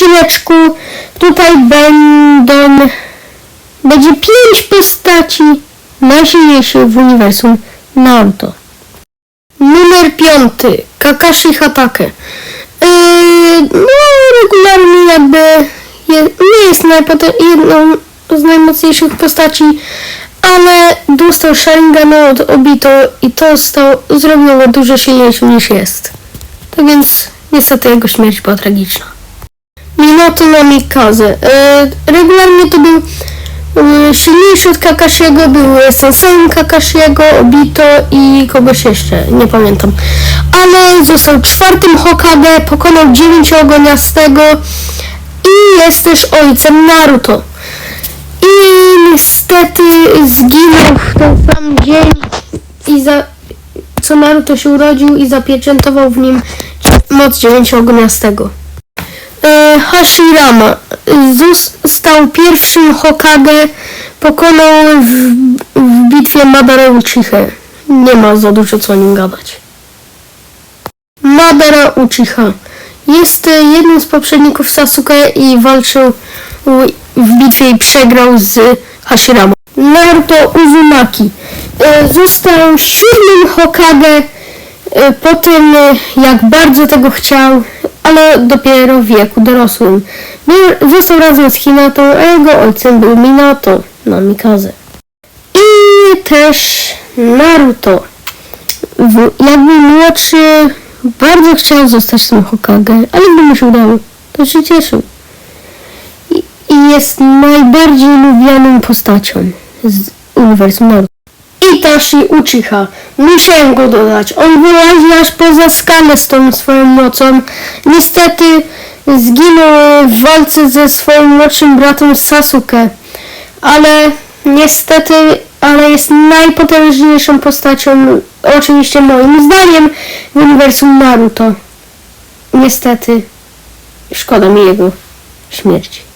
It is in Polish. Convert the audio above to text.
odcineczku tutaj będą będzie pięć postaci najsilniejszych w uniwersum Naruto. Numer piąty Kakashi Hatake. Yy, no regularnie jakby je, nie jest jedną z najmocniejszych postaci, ale dostał Sharingana od Obito i to stał, zrobiło dużo silniejszym niż jest. Tak więc niestety jego śmierć była tragiczna. Minato no Mikaze. E, regularnie to był e, silniejszy od Kakashiego, był sensejem Kakashiego, Obito i kogoś jeszcze, nie pamiętam. Ale został czwartym Hokage, pokonał dziewięciogoniastego i jest też ojcem Naruto. I niestety zginął w ten sam dzień i za, co Naruto się urodził i zapieczętował w nim moc dziewięciogoniastego. E, Hashirama został pierwszym Hokage, pokonał w, w bitwie Madara Uchiha. Nie ma za dużo co o nim gadać. Madara Uchiha jest e, jednym z poprzedników Sasuke i walczył w- bitwie i przegrał z Hashirama. Naruto Uzumaki e, został siódmym Hokage po tym, e, jak bardzo tego chciał, ale dopiero w wieku dorosłym. Został razem z Hinatą, a jego ojcem był Minato na Mikaze. I też Naruto. Jak był młodszy, bardzo chciał zostać tym Hokage, ale gdy mu się udało, to się cieszył. I, i jest najbardziej lubianą postacią z uniwersum Naruto. Itachi Uchiha. Musiałem go dodać. On wyłazi aż poza skalę z tą swoją mocą. Niestety zginął w walce ze swoim młodszym bratem Sasuke. Ale niestety, ale jest najpotężniejszą postacią, oczywiście moim zdaniem, w uniwersum Naruto. Niestety, szkoda mi jego śmierci.